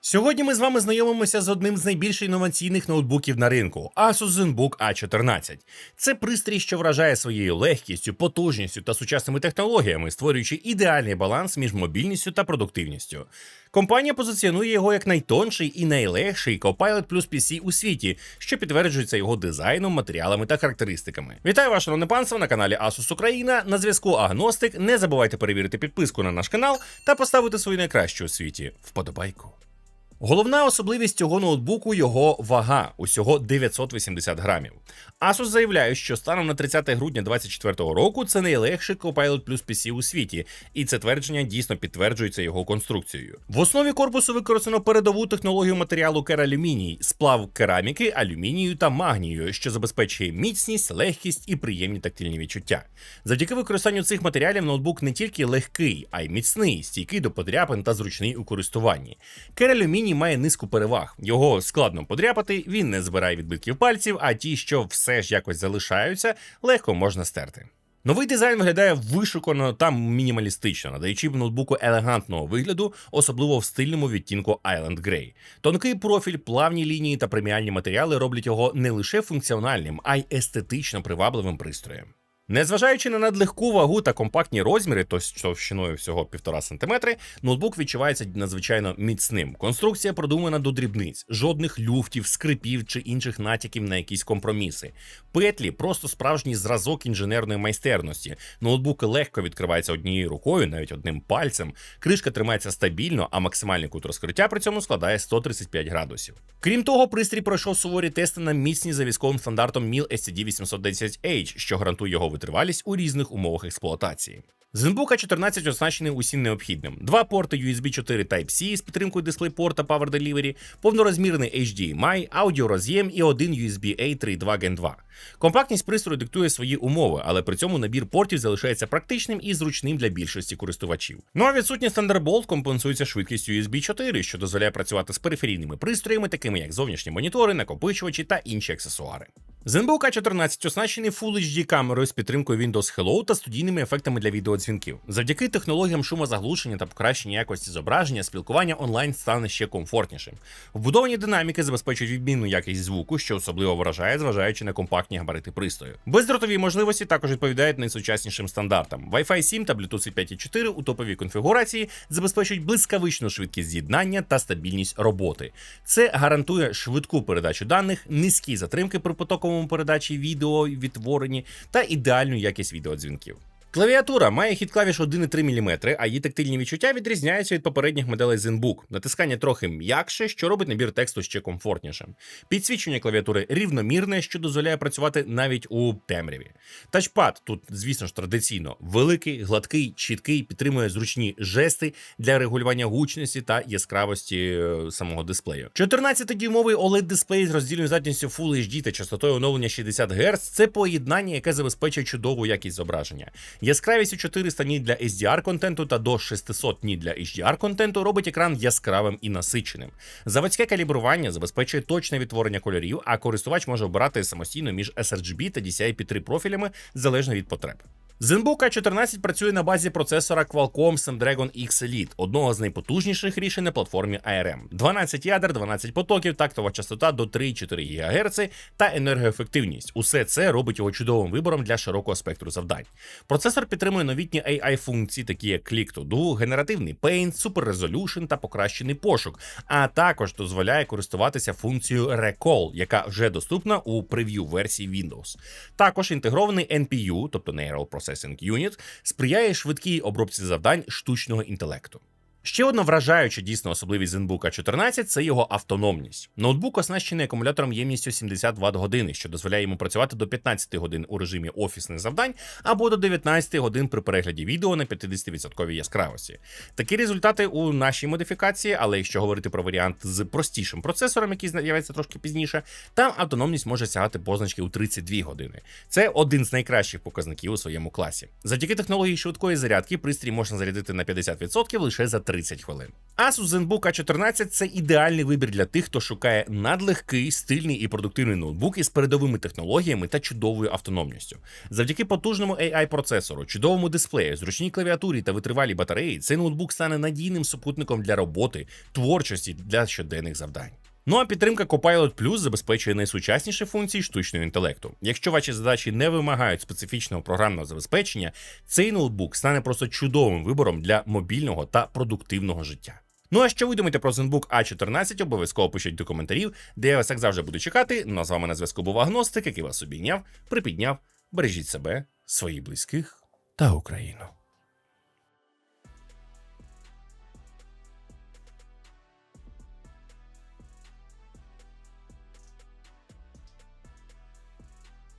Сьогодні ми з вами знайомимося з одним з найбільш інноваційних ноутбуків на ринку Asus ZenBook A14. Це пристрій, що вражає своєю легкістю, потужністю та сучасними технологіями, створюючи ідеальний баланс між мобільністю та продуктивністю. Компанія позиціонує його як найтонший і найлегший Copilot Plus PC у світі, що підтверджується його дизайном, матеріалами та характеристиками. Вітаю вас, шановне панство, на каналі Asus Україна. На зв'язку Агностик. Не забувайте перевірити підписку на наш канал та поставити свою найкращу у світі вподобайку. Головна особливість цього ноутбуку його вага усього 980 грамів. Asus заявляє, що станом на 30 грудня 2024 року це найлегший Copilot Plus PC у світі, і це твердження дійсно підтверджується його конструкцією. В основі корпусу використано передову технологію матеріалу кералюміній, сплав кераміки, алюмінію та магнію, що забезпечує міцність, легкість і приємні тактильні відчуття. Завдяки використанню цих матеріалів ноутбук не тільки легкий, а й міцний, стійкий до подряпин та зручний у користуванні. Кералюміній має низку переваг. Його складно подряпати, він не збирає відбитків пальців, а ті, що все ж якось залишаються, легко можна стерти. Новий дизайн виглядає вишукано та мінімалістично, надаючи ноутбуку елегантного вигляду, особливо в стильному відтінку Island Grey. Тонкий профіль, плавні лінії та преміальні матеріали роблять його не лише функціональним, а й естетично привабливим пристроєм. Незважаючи на надлегку вагу та компактні розміри, то з товщиною всього 1,5 см, ноутбук відчувається надзвичайно міцним. Конструкція продумана до дрібниць, жодних люфтів, скрипів чи інших натяків на якісь компроміси. Петлі просто справжній зразок інженерної майстерності. Ноутбук легко відкривається однією рукою, навіть одним пальцем. Кришка тримається стабільно, а максимальний кут розкриття при цьому складає 135 градусів. Крім того, пристрій пройшов суворі тести на міцність за військовим стандартом MIL STD 810H, що гарантує його витривалість у різних умовах експлуатації. ZenBook 14 оснащений усім необхідним: два порти USB 4 Type-C з підтримкою DisplayPort та Power Delivery, повнорозмірний HDMI, аудіороз'єм і один USB A 3.2 Gen 2. Компактність пристрою диктує свої умови, але при цьому набір портів залишається практичним і зручним для більшості користувачів. Ну а відсутність Thunderbolt компенсується швидкістю USB 4, що дозволяє працювати з периферійними пристроями, такими як зовнішні монітори, накопичувачі та інші аксесуари. ZenBook A14 оснащений Full HD камерою з підтримкою Windows Hello та студійними ефектами для відеодзвінків. Завдяки технологіям шумозаглушення та покращення якості зображення, спілкування онлайн стане ще комфортнішим. Вбудовані динаміки забезпечують відмінну якість звуку, що особливо вражає, зважаючи на компактні габарити пристрою. Бездротові можливості також відповідають найсучаснішим стандартам. Wi-Fi 7 та Bluetooth 5.4 у топовій конфігурації забезпечують блискавичну швидкість з'єднання та стабільність роботи. Це гарантує швидку передачу даних, низькі затримки при потоковому передачі відео відтворені та ідеальну якість відеодзвінків. Клавіатура має хід клавіш 1,3 мм, а її тактильні відчуття відрізняються від попередніх моделей ZenBook. Натискання трохи м'якше, що робить набір тексту ще комфортнішим. Підсвічення клавіатури рівномірне, що дозволяє працювати навіть у темряві. Тачпад тут, звісно ж, традиційно великий, гладкий, чіткий, підтримує зручні жести для регулювання гучності та яскравості е, самого дисплею. 14-дюймовий oled дисплей з роздільною здатністю Full HD та частотою оновлення 60 Гц це поєднання, яке забезпечує чудову якість зображення. Яскравість у 400 ні для SDR контенту та до 600 ні для HDR контенту робить екран яскравим і насиченим. Заводське калібрування забезпечує точне відтворення кольорів, а користувач може обирати самостійно між sRGB та DCI-P3 профілями залежно від потреб. ZenBook A14 працює на базі процесора Qualcomm Snapdragon X Elite, одного з найпотужніших рішень на платформі ARM. 12 ядер, 12 потоків, тактова частота до 3,4 ГГц та енергоефективність. Усе це робить його чудовим вибором для широкого спектру завдань. Процесор підтримує новітні AI-функції, такі як Click to Do, генеративний Paint, Super Resolution та покращений пошук, а також дозволяє користуватися функцією Recall, яка вже доступна у прев'ю версії Windows. Також інтегрований NPU, тобто Neural Processing Unit, сприяє швидкій обробці завдань штучного інтелекту. Ще одна вражаюча дійсно особливість ZenBook A14 – це його автономність. Ноутбук оснащений акумулятором ємністю 70 Вт години, що дозволяє йому працювати до 15 годин у режимі офісних завдань або до 19 годин при перегляді відео на 50% яскравості. Такі результати у нашій модифікації, але якщо говорити про варіант з простішим процесором, який з'явиться трошки пізніше, там автономність може сягати позначки у 32 години. Це один з найкращих показників у своєму класі. Завдяки технології швидкої зарядки пристрій можна зарядити на 50% лише за 3 30 хвилин. Asus ZenBook A14 це ідеальний вибір для тих, хто шукає надлегкий, стильний і продуктивний ноутбук із передовими технологіями та чудовою автономністю. Завдяки потужному AI-процесору, чудовому дисплею, зручній клавіатурі та витривалій батареї, цей ноутбук стане надійним супутником для роботи, творчості для щоденних завдань. Ну а підтримка Copilot Plus забезпечує найсучасніші функції штучного інтелекту. Якщо ваші задачі не вимагають специфічного програмного забезпечення, цей ноутбук стане просто чудовим вибором для мобільного та продуктивного життя. Ну а що ви думаєте про ZenBook A14, обов'язково пишіть до коментарів, де я вас як завжди буду чекати. Ну а з вами на зв'язку був агностик, який вас обійняв, припідняв. Бережіть себе, своїх близьких та Україну.